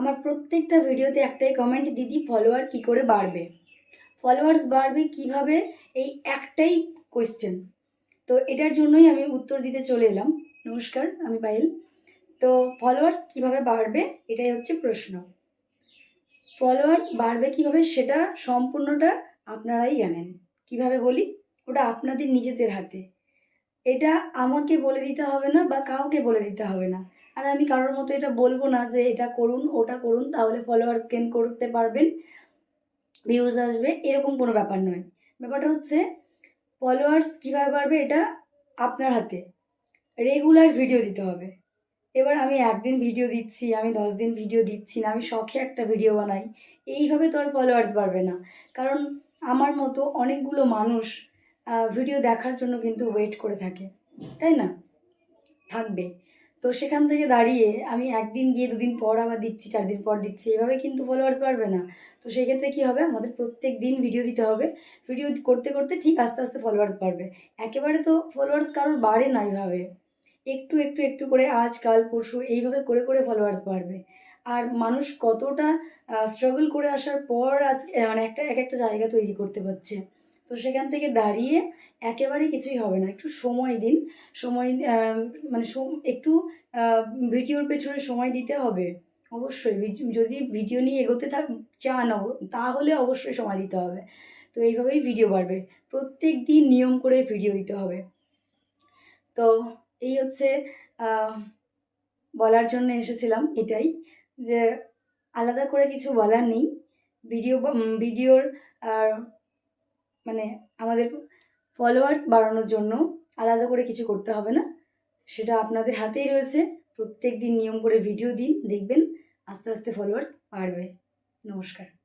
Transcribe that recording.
আমার প্রত্যেকটা ভিডিওতে একটাই কমেন্ট দিদি ফলোয়ার কি করে বাড়বে? ফলোয়ার্স বাড়বে কীভাবে? এই একটাই কোয়েশ্চেন তো এটার জন্যই আমি উত্তর দিতে চলে এলাম। নমস্কার, আমি পায়েল। তো ফলোয়ার্স কীভাবে বাড়বে? এটাই হচ্ছে প্রশ্ন। ফলোয়ার্স বাড়বে কীভাবে সেটা সম্পূর্ণটা আপনারাই জানেন। কীভাবে বলি? ওটা আপনাদের নিজেদের হাতে। এটা আমাকে বলে দিতে হবে না বা কাউকে বলে দিতে হবে না। আর আমি কারোর মতো এটা বলব না যে এটা করুন, ওটা করুন, তাহলে ফলোয়ার্স গেন করতে পারবেন ভিউজ আসবে, এরকম কোনো ব্যাপার নয়। ব্যাপারটা হচ্ছে ফলোয়ার্স কীভাবে বাড়বে এটা আপনার হাতে। রেগুলার ভিডিও দিতে হবে। এবার আমি একদিন ভিডিও দিচ্ছি, আমি দশ দিন ভিডিও দিচ্ছি না, আমি শখে একটা ভিডিও বানাই, এইভাবে তো আর ফলোয়ার্স বাড়বে না। কারণ আমার মতো অনেকগুলো মানুষ ভিডিও দেখার জন্য কিন্তু ওয়েট করে থাকে, তাই না? থাকবে। তো সেখান থেকে দাঁড়িয়ে আমি একদিন দিয়ে দুদিন পর আবার দিচ্ছি চার দিন পর দিচ্ছি। এভাবে কিন্তু ফলোয়ার্স বাড়বে না। তো সেক্ষেত্রে কী হবে? আমাদের প্রত্যেক দিন ভিডিও দিতে হবে। ভিডিও করতে করতে ঠিক আস্তে আস্তে ফলোয়ার্স বাড়বে। একেবারে তো ফলোয়ার্স কারোর বাড়ে না এইভাবে একটু একটু একটু করে আজ, কাল, পরশু এইভাবে করে করে ফলোয়ার্স বাড়বে। আর মানুষ কতটা স্ট্রাগল করে আসার পর আজ মানে একটা, এক একটা জায়গা তৈরি করতে পারছে। তো সেখান থেকে দাঁড়িয়ে একেবারে কিছুই হবে না। একটু সময় দিন। সময় মানে একটু ভিডিওর পেছনে সময় দিতে হবে। অবশ্যই যদি ভিডিও নিয়ে এগোতে থাক চান তাহলে অবশ্যই সময় দিতে হবে। তো এইভাবেই ভিডিও বাড়বে। প্রত্যেক দিন নিয়ম করে ভিডিও দিতে হবে। তো এই হচ্ছে বলার জন্য এসেছিলাম এটাই যে, আলাদা করে কিছু বলার নেই। ভিডিও ভিডিওর আর মানে আমাদের ফলোয়ার্স বাড়ানোর জন্য আলাদা করে কিছু করতে হবে না। সেটা আপনাদের হাতেই রয়েছে। প্রত্যেক দিন নিয়ম করে ভিডিও দিন, দেখবেন আস্তে আস্তে ফলোয়ার্স বাড়বে। নমস্কার।